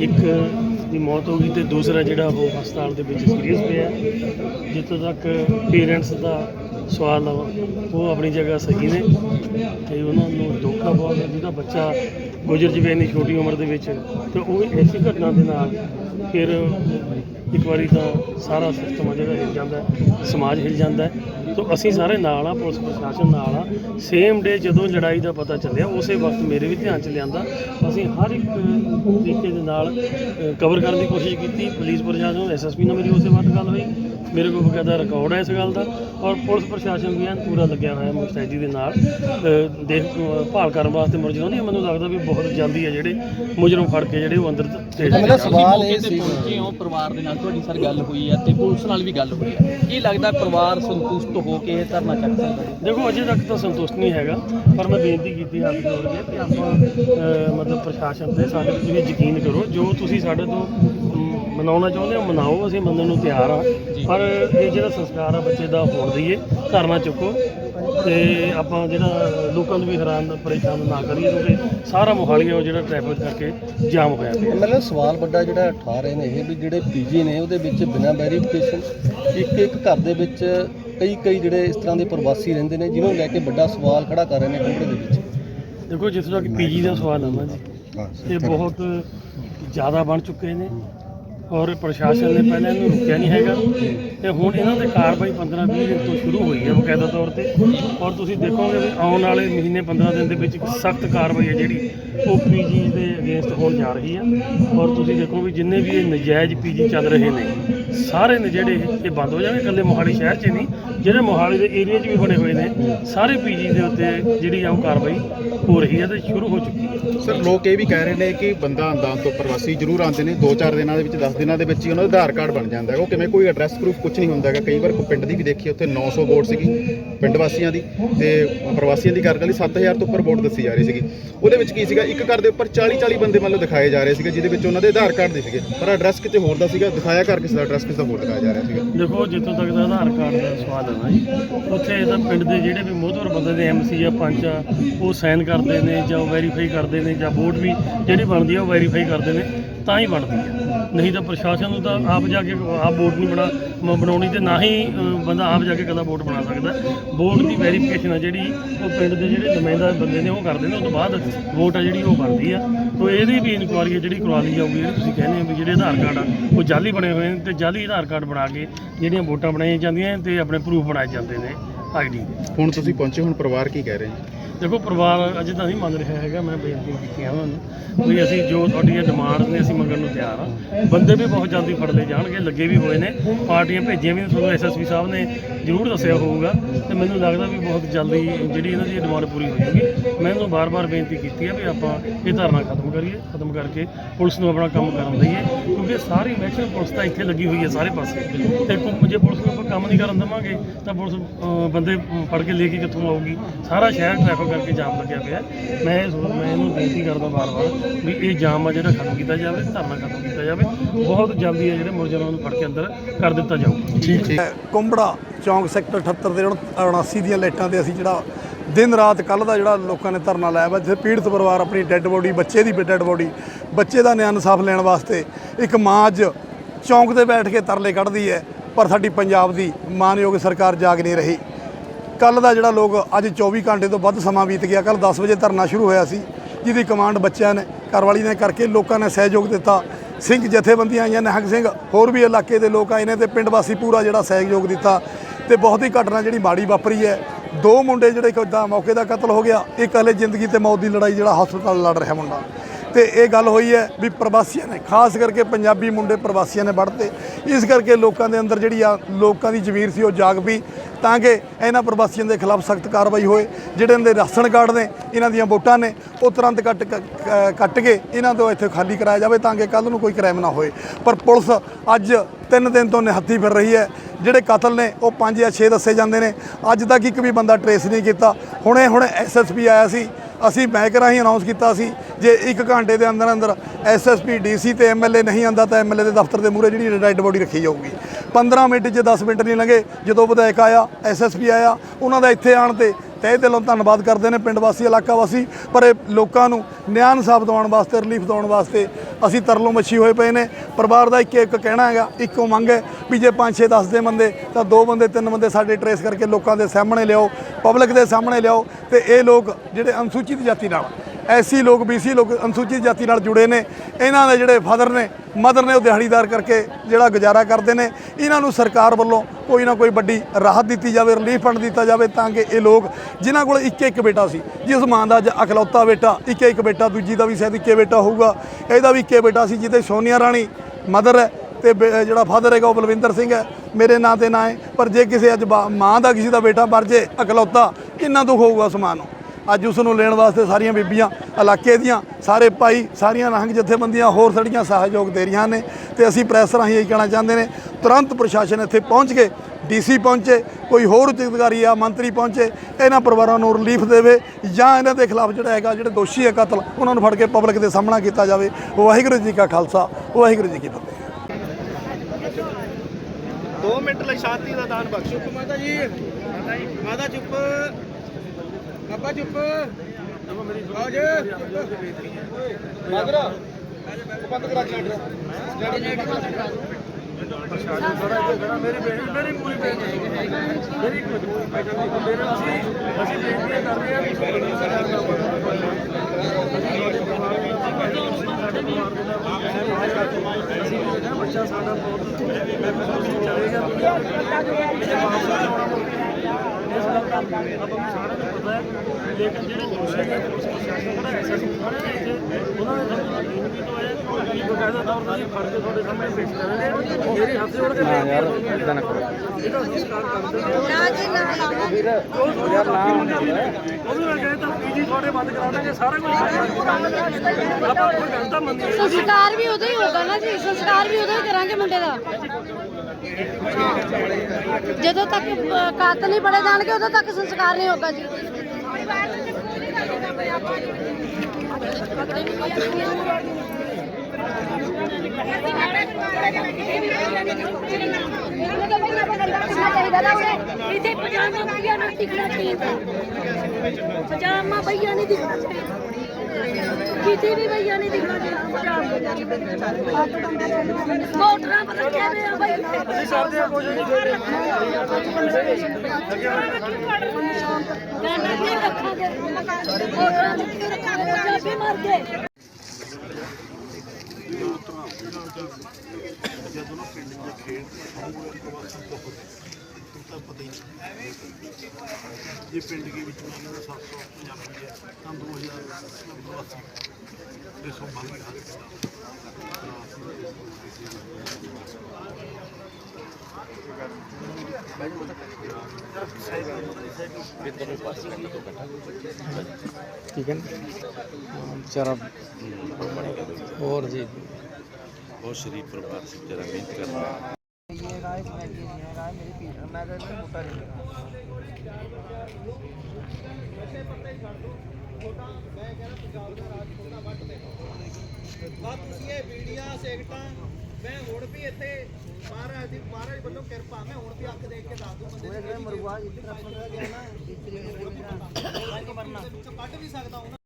ਇੱਕ ਦੀ ਮੌਤ ਹੋ ਗਈ ਤੇ ਦੂਸਰਾ ਜਿਹੜਾ ਉਹ ਹਸਪਤਾਲ ਦੇ ਵਿੱਚ ਸੀਰੀਅਸ ਪਿਆ। ਜਿੱਥੋਂ ਤੱਕ ਪੇਰੈਂਟਸ ਦਾ ਸਵਾਲ ਆ, ਉਹ ਆਪਣੀ ਜਗ੍ਹਾ ਸਹੀ ਨੇ ਤੇ ਉਹਨਾਂ ਨੂੰ ਧੋਖਾ ਆ ਬਹੁਤ ਜਿਹਦਾ ਬੱਚਾ ਗੁਜ਼ਰ ਜਵੇ ਇੰਨੀ ਛੋਟੀ ਉਮਰ ਦੇ ਵਿੱਚ ਤੇ ਉਹ ਐਸੀ ਘਟਨਾ ਦੇ ਨਾਲ ਫਿਰ ਇੱਕ ਵਾਰੀ ਤਾਂ ਸਾਰਾ ਸਿਸਟਮ ਆ ਜਿਹੜਾ ਹਿਲ ਜਾਂਦਾ ਹੈ, ਸਮਾਜ ਹਿਲ ਜਾਂਦਾ ਹੈ। ਤੋ ਅਸੀਂ ਸਾਰੇ ਨਾਲ ਆ ਪੁਲਿਸ ਪ੍ਰਸ਼ਾਸਨ ਨਾਲ ਆ। ਸੇਮ ਡੇ ਜਦੋਂ ਲੜਾਈ ਦਾ ਪਤਾ ਚੱਲਿਆ ਉਸੇ ਵਕਤ ਮੇਰੇ ਵੀ ਧਿਆਨ ਚ ਲਿਆਂਦਾ। ਅਸੀਂ ਹਰ ਇੱਕ ਤਰੀਕੇ ਦੇ ਨਾਲ ਕਵਰ ਕਰਨ ਦੀ ਕੋਸ਼ਿਸ਼ ਕੀਤੀ। ਪੁਲਿਸ ਪ੍ਰਸ਼ਾਸਨ ਐਸਐਸਪੀ ਨਾਲ ਮੇਰੀ ਉਸੇ ਵਕਤ ਗੱਲ ਹੋਈ। ਮੇਰੇ ਕੋਲ ਬਕਾਇਦਾ ਰਿਕਾਰਡ ਹੈ ਇਸ ਗੱਲ ਦਾ। ਔਰ ਪੁਲਿਸ ਪ੍ਰਸ਼ਾਸਨ ਵੀ ਐਨ ਪੂਰਾ ਲੱਗਿਆ ਹੋਇਆ ਮੁਸਤੈਦੀ ਦੇ ਨਾਲ। ਅ, ਦੇਖ ਅ, ਭਾਲ ਕਰਨ ਵਾਸਤੇ ਮੁਲਜ਼ਮਾਂ ਨਹੀਂ ਮੈਨੂੰ ਲੱਗਦਾ ਵੀ ਬਹੁਤ ਜਲਦੀ ਹੈ ਜਿਹੜੇ ਮੁਜਰਮ ਫੜ ਕੇ ਜਿਹੜੇ ਉਹ ਅੰਦਰ ਭੇਜ ਸਵਾਲ ਇਹ ਤੇ ਸੀ ਪਹੁੰਚੇ ਹੋ ਪਰਿਵਾਰ ਦੇ ਨਾਲ। ਤੁਹਾਡੀ ਸਰ ਗੱਲ ਹੋਈ ਹੈ ਤੇ ਪੁਲਿਸ ਨਾਲ ਵੀ ਗੱਲ ਹੋਈ ਹੈ ਕੀ ਲੱਗਦਾ ਪਰਿਵਾਰ ਸੰਤੁਸ਼ਟ ਹੋ ਕੇ ਇਹ ਧਰਨਾ ਚੱਕ ਸਕਦਾ ਦੇਖੋ, ਅਜੇ ਤੱਕ ਤਾਂ ਸੰਤੁਸ਼ਟ ਨਹੀਂ ਹੈਗਾ, ਪਰ ਮੈਂ ਬੇਨਤੀ ਕੀਤੀ ਹੱਥ ਜੋੜ ਕੇ ਕਿ ਆਪਾਂ ਮਤਲਬ ਪ੍ਰਸ਼ਾਸਨ ਤੇ ਸਾਡੇ ਤੇ ਵੀ ਯਕੀਨ ਕਰੋ, ਜੋ ਤੁਸੀਂ ਸਾਡੇ ਤੋਂ ਮਨਾਉਣਾ ਚਾਹੁੰਦੇ ਹੋ ਮਨਾਓ ਅਸੀਂ ਮੰਨਣ ਨੂੰ ਤਿਆਰ ਆ ਪਰ ਇਹ ਜਿਹੜਾ ਸੰਸਕਾਰ ਆ ਬੱਚੇ ਦਾ ਹੋਣ ਦਈਏ ਧਰਨਾ ਚੁੱਕੋ ਤੇ ਆਪਾਂ ਜਿਹੜਾ ਲੋਕਾਂ ਨੂੰ ਵੀ ਹੈਰਾਨ ਪਰੇਸ਼ਾਨ ਨਾ ਕਰੀਏ ਕਿਉਂਕਿ ਸਾਰਾ ਮੋਹਾਲੀ ਉਹ ਜਿਹੜਾ ਟ੍ਰੈਫਿਕ ਕਰਕੇ ਜਾਮ ਹੋਇਆ ਪਿਆ। ਮਤਲਬ ਸਵਾਲ ਵੱਡਾ ਜਿਹੜਾ ਉਠਾ ਰਹੇ ਨੇ ਇਹ ਵੀ ਜਿਹੜੇ ਪੀਜੀ ਨੇ ਉਹਦੇ ਵਿੱਚ ਬਿਨਾਂ ਵੈਰੀਫਿਕੇਸ਼ਨ ਇੱਕ ਇੱਕ ਘਰ ਦੇ ਵਿੱਚ ਕਈ ਕਈ ਜਿਹੜੇ ਇਸ ਤਰ੍ਹਾਂ ਦੇ ਪ੍ਰਵਾਸੀ ਰਹਿੰਦੇ ਨੇ ਜਿਨ੍ਹਾਂ ਨੂੰ ਲੈ ਕੇ ਵੱਡਾ ਸਵਾਲ ਖੜਾ ਕਰ ਰਹੇ ਨੇ ਕੰਪਨੀ ਦੇ ਵਿੱਚ। ਦੇਖੋ ਜਿੱਥੋਂ ਤੱਕ ਪੀਜੀ ਦਾ ਸਵਾਲ ਆ ਨਾ ਜੀ ਇਹ ਬਹੁਤ ਜ਼ਿਆਦਾ ਬਣ ਚੁੱਕੇ ਨੇ। ਔਰ ਪ੍ਰਸ਼ਾਸਨ ਨੇ ਪਹਿਲਾਂ ਇਹਨੂੰ ਰੁਕਿਆ ਨਹੀਂ ਹੈਗਾ। ਤੇ ਹੁਣ ਇਹਨਾਂ ਤੇ ਕਾਰਵਾਈ 15 20 ਦਿਨ ਤੋਂ ਸ਼ੁਰੂ ਹੋਈ ਹੈ ਬਕਾਇਦਾ ਤੌਰ ਤੇ। ਔਰ ਤੁਸੀਂ ਦੇਖੋਗੇ ਵੀ ਆਉਣ ਵਾਲੇ ਮਹੀਨੇ 15 ਦਿਨ ਦੇ ਵਿੱਚ ਇੱਕ ਸਖਤ ਕਾਰਵਾਈ ਹੈ ਜਿਹੜੀ ਉਹ ਪੀਜੀ ਦੇ ਅਗੇਂਸਟ ਹੋਣ ਜਾ ਰਹੀ ਹੈ। ਔਰ ਤੁਸੀਂ ਦੇਖੋ ਵੀ ਜਿੰਨੇ ਵੀ ਇਹ ਨਜਾਇਜ਼ ਪੀਜੀ ਚੱਲ ਰਹੇ ਨੇ, ਸਾਰੇ ਨੇ ਜਿਹੜੇ ਇਹ ਬੰਦ ਹੋ ਜਾਣਗੇ। ਇਕੱਲੇ ਮੋਹਾਲੀ ਸ਼ਹਿਰ 'ਚ ਨਹੀਂ ਜਿਹੜੇ ਮੋਹਾਲੀ ਦੇ ਏਰੀਆ 'ਚ ਵੀ ਬਣੇ ਹੋਏ ਨੇ ਸਾਰੇ ਪੀਜੀ ਦੇ ਉੱਤੇ ਜਿਹੜੀ ਆ ਉਹ ਕਾਰਵਾਈ ਹੋ ਰਹੀ ਹੈ ਤੇ ਸ਼ੁਰੂ ਹੋ ਚੁੱਕੀ ਹੈ। ਸਰ ਲੋਕ ਇਹ ਵੀ ਕਹਿ ਰਹੇ ਨੇ ਕਿ ਬੰਦਾ ਆਂਦਾ ਤੋਂ ਪ੍ਰਵਾਸੀ ਜ਼ਰੂਰ ਆਉਂਦੇ ਨੇ 2-4 ਦਿਨਾਂ ਦੇ ਵਿੱਚ 10 ਦਿਨਾਂ ਦੇ ਵਿੱਚ ਹੀ ਉਹਨਾਂ ਦਾ ਆਧਾਰ ਕਾਰਡ ਬਣ ਜਾਂਦਾ ਹੈ। ਉਹ ਕਿਵੇਂ ਕੋਈ ਐਡਰੈਸ ਪ੍ਰੂਫ ਕੁਝ ਨਹੀਂ ਹੁੰਦਾ ਹੈਗਾ। ਕਈ ਵਾਰ ਪਿੰਡ ਦੀ ਵੀ ਦੇਖੀ ਉੱਥੇ 900 ਵੋਟ ਸੀਗੀ ਪਿੰਡ ਵਾਸੀਆਂ ਦੀ ਤੇ ਪ੍ਰਵਾਸੀਆਂ ਦੀ ਗੱਲ ਕਰੀ 7000 ਤੋਂ ਉੱਪਰ ਵੋਟ ਦੱਸੀ ਜਾ ਰਹੀ ਸੀਗੀ। ਉਹਦੇ ਵਿੱਚ ਕੀ ਸੀਗਾ ਇੱਕ ਘਰ ਦੇ ਉੱਪਰ 40-40 ਬੰਦੇ ਮੰਨ ਲਓ ਦਿਖਾਏ ਜਾ ਰਹੇ ਸੀਗੇ ਜਿਹਦੇ ਵਿੱਚ ਉਹਨਾਂ ਦੇ ਆਧਾਰ ਕਾਰਡ ਦੇ ਸੀਗੇ। ਪਰ ਐਡਰੈਸ ਕਿਤੇ ਹੋਰ ਦਾ ਸੀਗਾ ਦਿਖਾਇਆ ਘਰ ਕਿਸੇ ਦਾ ਐਡਰੈਸ ਕਿਸੇ ਦਾ ਹੋਰ ਦਿਖਾਇਆ ਜਾ ਰਿਹਾ ਸੀਗਾ। ਦੇਖੋ ਜਿੱਥੋਂ ਤੱਕ ਦਾ ਆਧਾਰ ਕਾਰਡ ਦਾ ਸਵਾਲ ਉੱਥੇ ਇਹਦਾ ਪਿੰਡ ਦੇ ਜਿਹੜੇ ਵੀ ਮੋਹਤਵਰ ਬੰਦੇ ਨੇ ਐਮਸੀ ਜਾਂ ਪੰਚ ਆ, ਉਹ ਸਾਈਨ ਕਰਦੇ ਨੇ ਜਾਂ ਵੈਰੀਫਾਈ ਕਰਦੇ ਨੇ ਜਾਂ ਵੋਟ ਵੀ ਜਿਹੜੀ ਬਣਦੀ ਆ ਉਹ ਵੈਰੀਫਾਈ ਕਰਦੇ ਨੇ, ਤਾਂ ਹੀ ਬਣਦੀ ਹੈ ਨਹੀਂ ਤਾਂ ਪ੍ਰਸ਼ਾਸਨ ਨੂੰ ਤਾਂ ਆਪ ਜਾ ਕੇ ਆਪ ਵੋਟ ਨਹੀਂ ਬਣਾ ਬਣਾਉਣੀ ਤੇ ਨਾ ਹੀ ਬੰਦਾ ਆਪ ਜਾ ਕੇ ਕਦਾ ਵੋਟ ਬਣਾ ਸਕਦਾ। ਵੋਟ ਦੀ ਵੈਰੀਫਿਕੇਸ਼ਨ ਆ ਜਿਹੜੀ, ਉਹ ਪਿੰਡ ਦੇ ਜਿਹੜੇ ਨੁਮਾਇੰਦਾ ਬੰਦੇ ਨੇ ਉਹ ਕਰਦੇ ਨੇ ਉਸ ਤੋਂ ਬਾਅਦ ਵੋਟ ਆ ਜਿਹੜੀ ਉਹ ਬਣਦੀ ਆ। ਤੋ ਇਹਦੀ ਵੀ ਇਨਕੁਆਰੀ ਜਿਹੜੀ ਕਰਵਾ ਲਈ ਜਾਊਗੀ, ਜਿਹੜੀ ਤੁਸੀਂ ਕਹਿੰਦੇ ਹੋ ਵੀ ਜਿਹੜੇ ਆਧਾਰ ਕਾਰਡ ਆ, ਉਹ ਜਾਲੀ ਬਣੇ ਹੋਏ ਨੇ ਤੇ ਜਾਲੀ ਆਧਾਰ ਕਾਰਡ ਬਣਾ ਕੇ ਜਿਹੜੀਆਂ ਵੋਟਾਂ ਬਣਾਈਆਂ ਜਾਂਦੀਆਂ ਤੇ ਆਪਣੇ ਪ੍ਰੂਫ ਬਣਾਏ ਜਾਂਦੇ ਨੇ। ਦੇ ਹੁਣ ਤੁਸੀਂ ਪਹੁੰਚੇ ਹੁਣ ਪਰਿਵਾਰ ਕੀ ਕਹਿ ਰਹੇ ਜੀ? ਦੇਖੋ ਪਰਿਵਾਰ ਅਜੇ ਤਾਂ ਨਹੀਂ ਮੰਨ ਰਿਹਾ ਹੈਗਾ ਮੈਂ ਬੇਨਤੀ ਕੀਤੀ ਆ ਉਹਨਾਂ ਨੂੰ ਵੀ ਅਸੀਂ ਜੋ ਤੁਹਾਡੀਆਂ ਡਿਮਾਂਡਸ ਨੇ ਅਸੀਂ ਮੰਗਣ ਨੂੰ ਤਿਆਰ ਆ। ਬੰਦੇ ਵੀ ਬਹੁਤ ਜਲਦੀ ਫੜ ਲਏ ਜਾਣਗੇ ਲੱਗੇ ਵੀ ਹੋਏ ਨੇ ਪਾਰਟੀਆਂ ਭੇਜੀਆਂ ਵੀ ਨੇ, ਤੁਹਾਨੂੰ ਐਸਐਸਪੀ ਸਾਹਿਬ ਨੇ। ਜ਼ਰੂਰ ਦੱਸਿਆ ਹੋਊਗਾ ਤੇ ਮੈਨੂੰ ਲੱਗਦਾ ਵੀ ਬਹੁਤ ਜਲਦੀ ਜਿਹੜੀ ਇਹਨਾਂ ਦੀ ਡਿਮਾਂਡ ਪੂਰੀ ਹੋ ਜਾਊਗੀ। ਮੈਂ ਇਹਨੂੰ ਬਾਰ-ਬਾਰ ਬੇਨਤੀ ਕੀਤੀ ਹੈ ਵੀ ਆਪਾਂ ਇਹ ਧਰਨਾ ਖਤਮ ਕਰੀਏ ਖਤਮ ਕਰਕੇ ਪੁਲਿਸ ਨੂੰ ਆਪਣਾ ਕੰਮ ਕਰਨ ਦਈਏ ਕਿਉਂਕਿ ਸਾਰੀ ਮੈਕਸਿਮਮ ਪੁਲਿਸ ਤਾਂ ਇੱਥੇ ਲੱਗੀ ਹੋਈ ਹੈ ਸਾਰੇ ਪਾਸੇ। ਤੇ ਜੇ ਪੁਲਿਸ ਨੂੰ ਆਪਾਂ ਕੰਮ ਨਹੀਂ ਕਰਨ ਦੇਵਾਂਗੇ ਤਾਂ ਪੁਲਿਸ ਬੰਦੇ ਫੜ ਕੇ ਲੈ ਕੇ ਕਿੱਥੋਂ ਆਊਗੀ? ਸਾਰਾ ਸ਼ਹਿਰ ਟ੍ਰੈਫਿਕ ਕਰਕੇ ਜਾਮ ਲੱਗਿਆ ਪਿਆ ਮੈਂ ਇਹ ਸੋਚ ਮੈਂ ਇਹਨੂੰ ਬੇਨਤੀ ਕਰਦਾ ਬਾਰ-ਬਾਰ ਵੀ ਇਹ ਜਾਮ ਆ ਜਿਹੜਾ ਖਤਮ ਕੀਤਾ ਜਾਵੇ ਧਰਨਾ ਖਤਮ ਕੀਤਾ ਜਾਵੇ। ਬਹੁਤ ਜਲਦੀ ਹੈ ਜਿਹੜੇ ਮੁਲਜ਼ਮਾਂ ਨੂੰ ਫੜ ਕੇ ਅੰਦਰ ਕਰ ਦਿੱਤਾ ਜਾਊਗਾ। ਠੀਕ ਠੀਕ। ਕੁੰਬੜਾ ਚੌਂਕ ਸੈਕਟਰ 78 ਦੇ 79 ਦੀਆਂ ਲਾਈਟਾਂ ਤੇ ਅਸੀਂ ਜਿਹੜਾ ਦਿਨ ਰਾਤ ਕੱਲ ਦਾ ਜਿਹੜਾ ਲੋਕਾਂ ਨੇ ਧਰਨਾ ਲਾਇਆ ਵਾ, ਜਿੱਥੇ ਪੀੜਤ ਪਰਿਵਾਰ ਆਪਣੀ ਡੈੱਡ ਬੋਡੀ, ਬੱਚੇ ਦੀ ਡੈੱਡ ਬੋਡੀ, ਬੱਚੇ ਦਾ ਨਿਆਂ ਇਨਸਾਫ ਲੈਣ ਵਾਸਤੇ ਇੱਕ ਮਾਂ ਅੱਜ ਚੌਂਕ ਤੇ ਬੈਠ ਕੇ ਤਰਲੇ ਕੱਢਦੀ ਹੈ, ਪਰ ਸਾਡੀ ਪੰਜਾਬ ਦੀ ਮਾਨਯੋਗ ਸਰਕਾਰ ਜਾਗ ਨਹੀਂ ਰਹੀ। ਕੱਲ ਦਾ ਜਿਹੜਾ ਲੋਕ ਅੱਜ 24 ਘੰਟੇ ਤੋਂ ਵੱਧ ਸਮਾਂ ਬੀਤ ਗਿਆ ਕੱਲ 10 ਵਜੇ ਧਰਨਾ ਸ਼ੁਰੂ ਹੋਇਆ ਸੀ, ਜਿਹਦੀ ਕਮਾਂਡ ਬੱਚਿਆਂ ਨੇ ਘਰਵਾਲੀ ਨੇ ਕਰਕੇ ਲੋਕਾਂ ਨੇ ਸਹਿਯੋਗ ਦਿੱਤਾ। ਸਿੰਘ ਜਥੇਬੰਦੀਆਂ ਆਈਆਂ, ਨਿਹੰਗ ਸਿੰਘ, ਹੋਰ ਵੀ ਇਲਾਕੇ ਦੇ ਲੋਕ ਆਏ ਨੇ ਤੇ ਪਿੰਡ ਵਾਸੀ ਪੂਰਾ ਜਿਹੜਾ ਸਹਿਯੋਗ ਦਿੱਤਾ। ਤੇ ਬਹੁਤ ਹੀ ਘਟਨਾ ਜਿਹੜੀ ਮਾੜੀ ਵਾਪਰੀ ਹੈ। ਦੋ ਮੁੰਡੇ ਜਿਹੜੇ ਕਿਦਾਂ ਮੌਕੇ ਦਾ ਕਤਲ ਹੋ ਗਿਆ, ਇੱਕ ਹਲੇ ਜ਼ਿੰਦਗੀ ਤੇ ਮੌਤ ਦੀ ਲੜਾਈ ਜਿਹੜਾ ਹਸਪਤਾਲ ਲੜ ਰਿਹਾ ਮੁੰਡਾ। ਤੇ ਇਹ ਗੱਲ ਹੋਈ ਹੈ ਵੀ ਪ੍ਰਵਾਸੀਆਂ ਨੇ, ਖਾਸ ਕਰਕੇ ਪੰਜਾਬੀ ਮੁੰਡੇ ਪ੍ਰਵਾਸੀਆਂ ਨੇ ਵੜਤੇ। ਇਸ ਕਰਕੇ ਲੋਕਾਂ ਦੇ ਅੰਦਰ ਜਿਹੜੀ ਆ, ਲੋਕਾਂ ਦੀ ਜ਼ਮੀਰ ਸੀ ਉਹ ਜਾਗ ਪਈ, ਤਾਂ ਕਿ ਇਹਨਾਂ ਪ੍ਰਵਾਸੀਆਂ ਦੇ ਖਿਲਾਫ ਸਖਤ ਕਾਰਵਾਈ ਹੋਏ। ਜਿਹੜੇ ਇਹਨਾਂ ਦੇ ਰਾਸ਼ਨ ਕਾਰਡ ਨੇ, ਇਹਨਾਂ ਦੀਆਂ ਵੋਟਾਂ ਨੇ, ਉਹ ਤੁਰੰਤ ਕੱਟ ਕ- ਕੱਟ ਕੇ ਇਹਨਾਂ ਤੋਂ ਇੱਥੇ ਖਾਲੀ ਕਰਾਇਆ ਜਾਵੇ, ਤਾਂ ਕਿ ਕੱਲ ਨੂੰ ਕੋਈ ਕ੍ਰਾਈਮ ਨਾ ਹੋਏ। ਪਰ ਪੁਲਿਸ ਅੱਜ ਤਿੰਨ ਦਿਨ ਤੋਂ ਨਿਹੱਥੀ ਫਿਰ ਰਹੀ ਹੈ। ਜਿਹੜੇ ਕਤਲ ਨੇ, ਉਹ 5 ਜਾਂ 6 ਦੱਸੇ ਜਾਂਦੇ ਨੇ। ਅੱਜ ਤੱਕ ਇੱਕ ਵੀ ਬੰਦਾ ਟਰੇਸ ਨਹੀਂ ਕੀਤਾ। ਹੁਣੇ ਹੁਣੇ ਐਸਐਸਪੀ ਆਇਆ ਸੀ। ਅਸੀਂ ਮੈਕ ਰਾਹੀਂ ਅਨਾਉਂਸ ਕੀਤਾ ਸੀ ਜੇ ਇੱਕ ਘੰਟੇ ਦੇ ਅੰਦਰ ਅੰਦਰ ਐਸਐਸਪੀ ਡੀਸੀ ਤੇ ਐਮਐਲਏ ਨਹੀਂ ਆਂਦਾ ਤਾਂ ਐਮਐਲਏ ਦੇ ਦਫ਼ਤਰ ਦੇ ਮੂਹਰੇ ਜਿਹੜੀ ਡੈਡ ਬੋਡੀ ਰੱਖੀ ਜਾਊਗੀ। 15 ਮਿੰਟ 'ਚ 10 ਮਿੰਟ ਨਹੀਂ ਲੰਘੇ। ਜਦੋਂ ਵਿਧਾਇਕ ਆਇਆ ਐਸਐਸਪੀ ਆਇਆ, ਉਹਨਾਂ ਦਾ ਇੱਥੇ ਆਣ ਤੇ ਤਹਿ ਦਿਲੋਂ ਧੰਨਵਾਦ ਕਰਦੇ ਨੇ ਪਿੰਡ ਵਾਸੀ, ਇਲਾਕਾ ਵਾਸੀ। ਪਰ ਇਹ ਲੋਕਾਂ ਨੂੰ ਨਿਆਂ ਇਨਸਾਫ ਦਿਵਾਉਣ ਵਾਸਤੇ ਰਿਲੀਫ ਦਿਵਾਉਣ ਵਾਸਤੇ ਅਸੀਂ ਤਰਲੋਂ ਮੱਛੀ ਹੋਏ ਪਏ ਨੇ। ਪਰਿਵਾਰ ਦਾ ਇੱਕ ਇੱਕ ਕਹਿਣਾ ਹੈਗਾ, ਇੱਕੋ ਮੰਗ ਹੈ ਵੀ ਜੇ 5 6 10 ਦੇ ਬੰਦੇ, ਤਾਂ ਦੋ ਬੰਦੇ, ਤਿੰਨ ਬੰਦੇ ਸਾਡੇ ਟਰੇਸ ਕਰਕੇ ਲੋਕਾਂ ਦੇ ਸਾਹਮਣੇ ਲਿਆਓ, ਪਬਲਿਕ ਦੇ ਸਾਹਮਣੇ ਲਿਆਓ ਤੇ ਇਹ ਲੋਕ ਜਿਹੜੇ ਅਨੁਸੂਚਿਤ ਜਾਤੀ ਨਾਲ, ਐਸੀ ਲੋਕ, ਬੀਸੀ ਲੋਕ ਅਨੁਸੂਚਿਤ ਜਾਤੀ ਨਾਲ ਜੁੜੇ ਨੇ। ਇਹਨਾਂ ਦੇ ਜਿਹੜੇ ਫਾਦਰ ਨੇ, ਮਦਰ ਨੇ ਉਹ ਦਿਹਾੜੀਦਾਰ ਕਰਕੇ ਜਿਹੜਾ ਗੁਜ਼ਾਰਾ ਕਰਦੇ ਨੇ। ਇਹਨਾਂ ਨੂੰ ਸਰਕਾਰ ਵੱਲੋਂ ਕੋਈ ਨਾ ਕੋਈ ਵੱਡੀ ਰਾਹਤ ਦਿੱਤੀ ਜਾਵੇ ਰਿਲੀਫ ਫੰਡ ਦਿੱਤਾ ਜਾਵੇ ਤਾਂ ਕਿ ਇਹ ਲੋਕ, ਜਿਨ੍ਹਾਂ ਕੋਲ ਇੱਕ ਇੱਕ ਬੇਟਾ ਸੀ, ਜਿਸ ਮਾਂ ਦਾ ਅੱਜ ਅਕਲੌਤਾ ਬੇਟਾ, ਇੱਕ ਇੱਕ ਬੇਟਾ, ਦੂਜੀ ਦਾ ਵੀ ਸ਼ਾਇਦ ਇੱਕੇ ਬੇਟਾ ਹੋਊਗਾ, ਇਹਦਾ ਵੀ ਇੱਕੇ ਬੇਟਾ ਸੀ ਜਿਹਦੇ ਸੋਨੀਆ ਰਾਣੀ ਮਦਰ ਹੈ ਤੇ ਬੇ- ਜਿਹੜਾ ਫਾਦਰ ਹੈਗਾ ਉਹ ਬਲਵਿੰਦਰ ਸਿੰਘ ਹੈ, ਮੇਰੇ ਨਾਂ ਤੇ ਨਾਂ ਹੈ, ਪਰ ਜੇ ਕਿਸੇ ਅੱਜ ਬਾ- ਮਾਂ ਦਾ ਕਿਸੇ ਦਾ ਬੇਟਾ ਮਰ ਜੇ ਅਕਲੌਤਾ ਕਿੰਨਾ ਦੁੱਖ ਹੋਊਗਾ ਉਸ ਮਾਂ ਨੂੰ। ਅੱਜ ਉਸ ਨੂੰ ਲੈਣ ਵਾਸਤੇ ਸਾਰੀਆਂ ਬੀਬੀਆਂ ਇਲਾਕੇ ਦੀਆਂ, ਸਾਰੇ ਭਾਈ, ਸਾਰੀਆਂ ਰਹੰਗ ਜਥੇਬੰਦੀਆਂ ਹੋਰ ਸੜੀਆਂ ਸਹਿਯੋਗ ਦੇ ਰਹੀਆਂ ਨੇ ਤੇ ਅਸੀਂ ਪ੍ਰੈਸ ਰਾਹੀਂ ਇਹ ਕਹਿਣਾ ਚਾਹੁੰਦੇ ਨੇ ਤੁਰੰਤ ਪ੍ਰਸ਼ਾਸਨ ਇੱਥੇ ਪਹੁੰਚ ਕੇ ਡੀਸੀ ਪਹੁੰਚੇ ਕੋਈ ਹੋਰ ਉੱਚ ਅਧਿਕਾਰੀ ਆ ਮੰਤਰੀ ਪਹੁੰਚੇ ਇਹਨਾਂ ਪਰਿਵਾਰਾਂ ਨੂੰ ਰਿਲੀਫ ਦੇਵੇ ਜਾਂ ਇਹਨਾਂ ਦੇ ਖਿਲਾਫ ਜਿਹੜਾ ਹੈਗਾ ਜਿਹੜੇ ਦੋਸ਼ੀ ਹੈ ਕਤਲ ਉਹਨਾਂ ਨੂੰ ਫੜ ਕੇ ਪਬਲਿਕ ਦੇ ਸਾਹਮਣਾ ਕੀਤਾ ਜਾਵੇ। ਵਾਹਿਗੁਰੂ ਜੀ ਕਾ ਖਾਲਸਾ ਵਾਹਿਗੁਰੂ ਜੀ ਕੀ ਫਤਿਹ। 2 ਮਿੰਟ ਲਈ ਸ਼ਾਂਤੀ ਦਾ ਦਾਨ ਬਖਸ਼ੋ। ਮਾਤਾ ਜੀ। ਮਾਤਾ ਚੁੱਪ। ਅੱਬਾ ਚੁੱਪ। ਆਜ ਮਾਗਰਾ ਬੰਦ ਕਰਾ ਮੇਰੀ ਬੇਟੀ ਮੇਰੀ ਪੂਰੀ ਬੇਟੀ ਮੇਰੀ ਮੇਰੇ ਅਸੀਂ ਅਸੀਂ ਬੇਨਤੀ ਕਰ ਰਹੇ ਹਾਂ ਸਰਕਾਰ ਦਾ ਬੱਚਾ ਸਾਡਾ ਬਹੁਤ ਚਲੇ ਗਿਆ ਇਸ ਗੱਲ ਦਾ ਆਪਾਂ ਨੂੰ ਸਾਰਿਆਂ ਨੂੰ ਪਤਾ ਹੈ ਲੇਕਿਨ ਜਿਹੜੇ ਦੋਸ਼ੀ ਨੇ ਪੁਲਿਸ ਪ੍ਰਸ਼ਾਸਨ ਦਾ ਐਸਾ ਸੀ ਉਹਨਾਂ ਨੇ ਸਾਨੂੰ ਅਧੀਨ ਵੀ ਤੋਂ ਹੈ ਕਿ ਬਕਾਇਦਾ ਤੌਰ ਤੇ ਫੜ ਕੇ ਤੁਹਾਡੇ ਸਾਹਮਣੇ ਪੇਸ਼ ਕਰਾਂਗੇ ਮੇਰੀ ਹੱਥ ਜੋੜ ਕੇ ਯਾਰ ਇਦਾਂ ਨਾ ਕਰੋ। ਇਹਦਾ ਸੰਸਕਾਰ ਕਰਦੇ ਨੇ ਨਾ ਜੀ ਨਾ ਵੀਰ ਯਾਰ ਨਾ। ਉਹ ਵੀ ਮੈਂ ਕਹਿੰਦਾ ਪੀਜੀ ਤੁਹਾਡੇ ਬੰਦ ਕਰਾ ਦਾਂਗੇ ਸਾਰਾ ਕੁਝ ਆਪਾਂ ਕੋਈ ਗੱਲ ਤਾਂ ਮੰਨੀ ਸੰਸਕਾਰ ਵੀ ਉਦੋਂ ਹੀ ਹੋਗਾ ਨਾ ਜੀ ਸੰਸਕਾਰ ਵੀ ਉਦੋਂ ਹੀ ਕਰਾਂਗੇ ਮੁੰਡੇ ਦਾ। ਜਦੋਂ ਤੱਕ ਕਾਤਲ ਨਹੀਂ ਬੜੇ ਜਾਣਗੇ ਉਦੋਂ ਤੱਕ ਸੰਸਕਾਰ ਨਹੀਂ ਹੋਗਾ ਜੀ ਇੱਥੇ ਪਜਾਮਾ ਨਹੀਂ ਦਿਖਣਾ ਚਾਹੀਦਾ ਕਿਤੇ ਵੀ ਭਈਆ ਨਹੀਂ ਦਿਖਣਾ ਮੋਟਰਾਂ ਪਤਾ ਕਿਵੇਂ ਆ ਭਈ ਅਸੀਂ ਕਰਦੇ ਆ ਕੁਝ ਨਹੀਂ ਗੰਡਾ ਨਹੀਂ ਰੱਖਾਂਗੇ ਮੋਟਰਾਂ ਦੇ ਵੀ ਮਰ ਗਏ ਜਦੋਂ ਪਿੰਡ ਦੇ ਖੇਡ ਹੋਊਗਾ ਤਾਂ ਬਹੁਤ तो पता ही नहीं ये पिंड के बीच में सात सौ पंजाबी है तो दो हज़ार नवासी छः सौ बानवे ठीक है बेचारा और जी बहुत शरीफ परिवार से बेचारा मेहनत कर रहा है ਹਰ ਠੀਕ ਹੈ ਵਿਚਾਰਾ ਹੋਰ ਜੀ ਬਹੁਤ ਸ਼ਰੀਫ ਪਰਿਵਾਰ ਸੀ ਜਿਹੜਾ ਮਿਹਨਤ ਕਰਦਾ ਬਾ ਤੁਸੀਂ ਇਹ ਵੀਡੀਆਂ ਸਿਗਟਾਂ ਮੈਂ ਹੁਣ ਵੀ ਇੱਥੇ ਮਹਾਰਾਜ ਦੀ ਮਹਾਰਾਜ ਵੱਲੋਂ ਕਿਰਪਾ ਮੈਂ ਹੁਣ ਵੀ ਅੱਖ ਦੇਖ ਕੇ ਦੱਸ ਦੂੰ ਬੰਦੇ ਨੂੰ ਮਰਵਾ ਇਸ ਤਰ੍ਹਾਂ ਗਿਆ ਨਾ ਕੱਢ ਵੀ ਸਕਦਾ ਹਾਂ